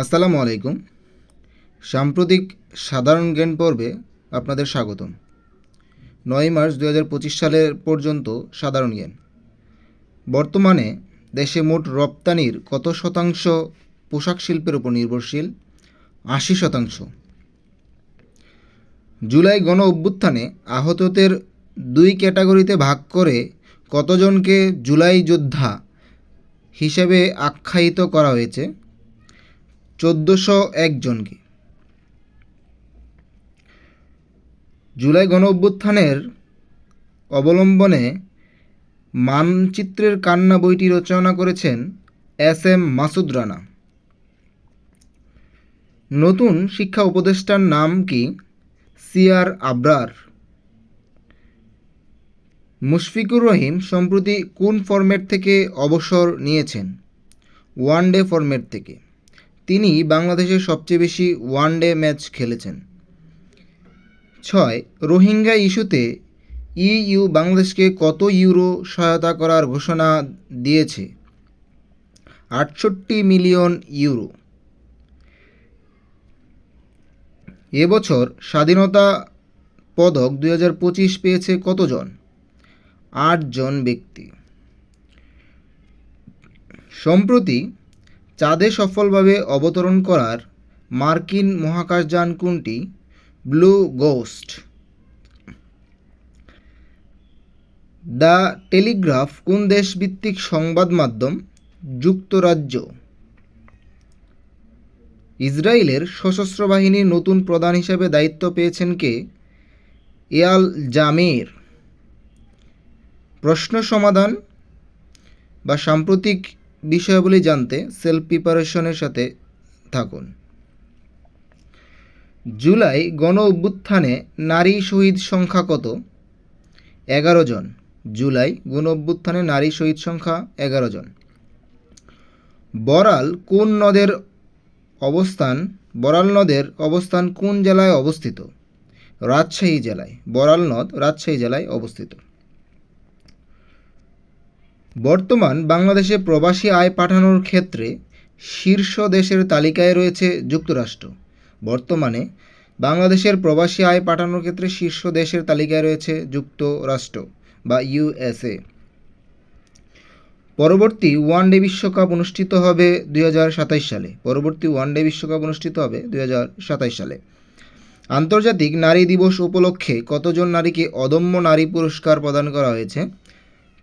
আসসালামু আলাইকুম। সাম্প্রতিক সাধারণ জ্ঞান পর্বে আপনাদের স্বাগতম। নয় মার্চ দু হাজার পঁচিশ সালের পর্যন্ত সাধারণ জ্ঞান। বর্তমানে দেশে মোট রপ্তানির কত শতাংশ পোশাক শিল্পের উপর নির্ভরশীল? আশি শতাংশ। জুলাই গণ অভ্যুত্থানে আহতদের দুই ক্যাটাগরিতে ভাগ করে কতজনকে জুলাই যোদ্ধা হিসেবে আখ্যায়িত করা হয়েছে? চোদ্দোশো একজনকে জুলাই গণ অভ্যুত্থানের অবলম্বনে মানচিত্রের কান্না বইটি রচনা করেছেন এস এম মাসুদ রানা। নতুন শিক্ষা উপদেষ্টার নাম কি? সিআর আবরার। মুশফিকুর রহিম সম্প্রতি কোন ফরম্যাট থেকে অবসর নিয়েছেন? ওয়ান ডে ফরম্যাট থেকে। তিনি বাংলাদেশের সবচেয়ে বেশি ওয়ান ডে ম্যাচ খেলেছেন। ছয়, রোহিঙ্গা ইস্যুতে ইইউ বাংলাদেশকে কত ইউরো সহায়তা করার ঘোষণা দিয়েছে? আটষট্টি মিলিয়ন ইউরো। এবছর স্বাধীনতা পদক দুই হাজার পঁচিশ পেয়েছে কতজন? আটজন ব্যক্তি। সম্প্রতি চাঁদে সফলভাবে অবতরণ করার মার্কিন মহাকাশযান কোনটি? Blue ghost. দ্য টেলিগ্রাফ কোন দেশভিত্তিক সংবাদ মাধ্যম? যুক্তরাজ্য। ইসরায়েলের সশস্ত্র বাহিনীর নতুন প্রধান হিসেবে দায়িত্ব পেয়েছেন কে? এয়াল জামির। প্রশ্ন সমাধান বা সাম্প্রতিক বিষয়াবলী জানতে সেলফ প্রিপারেশনের সাথে থাকুন। জুলাই গণ অভ্যুত্থানে নারী শহীদ সংখ্যা কত? এগারো জন। জুলাই গণ অভ্যুত্থানে নারী শহীদ সংখ্যা এগারো জন। বরাল কোন নদের অবস্থান? বরাল নদের অবস্থান কোন জেলায় অবস্থিত? রাজশাহী জেলায়। বরাল নদ রাজশাহী জেলায় অবস্থিত। বর্তমান বাংলাদেশে প্রবাসী আয় পাঠানোর ক্ষেত্রে শীর্ষ দেশের তালিকায় রয়েছে যুক্তরাষ্ট্র। বর্তমানে বাংলাদেশের প্রবাসী আয় পাঠানোর ক্ষেত্রে শীর্ষ দেশের তালিকায় রয়েছে যুক্তরাষ্ট্র বা ইউএসএ পরবর্তী ওয়ান ডে বিশ্বকাপ অনুষ্ঠিত হবে দুই সালে। পরবর্তী ওয়ান ডে বিশ্বকাপ অনুষ্ঠিত হবে দুই সালে। আন্তর্জাতিক নারী দিবস উপলক্ষে কতজন নারীকে অদম্য নারী পুরস্কার প্রদান করা হয়েছে?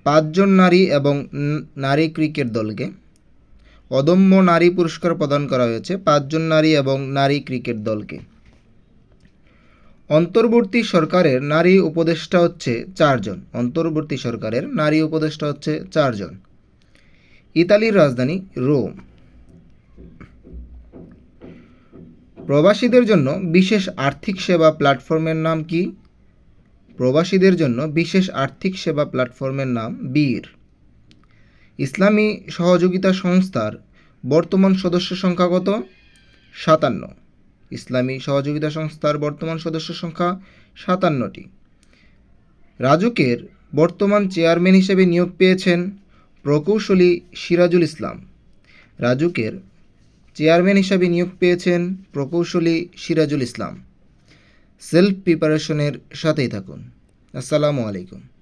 পাঁচজন নারী এবং নারী ক্রিকেট দলকে অদম্য নারী পুরস্কার প্রদান করা হয়েছে পাঁচজন নারী এবং নারী ক্রিকেট দলকে। অন্তর্বর্তী সরকারের নারী উপদেষ্টা হচ্ছে চারজন। অন্তর্বর্তী সরকারের নারী উপদেষ্টা হচ্ছে চারজন। ইতালির রাজধানী রোম। প্রবাসীদের জন্য বিশেষ আর্থিক সেবা প্ল্যাটফর্মের নাম কি? প্রবাসীদের জন্য বিশেষ আর্থিক সেবা প্ল্যাটফর্মের নাম বীর। ইসলামী সহযোগিতা সংস্থার বর্তমান সদস্য সংখ্যা কত? সাতান্ন। ইসলামী সহযোগিতা সংস্থার বর্তমান সদস্য সংখ্যা সাতান্নটি। রাজুকের বর্তমান চেয়ারম্যান হিসেবে নিয়োগ পেয়েছেন প্রকৌশলী সিরাজুল ইসলাম। রাজুকের চেয়ারম্যান হিসাবে নিয়োগ পেয়েছেন প্রকৌশলী সিরাজুল ইসলাম। সেলফ প্রিপারেশনের সাথেই থাকুন। আসসালামু আলাইকুম।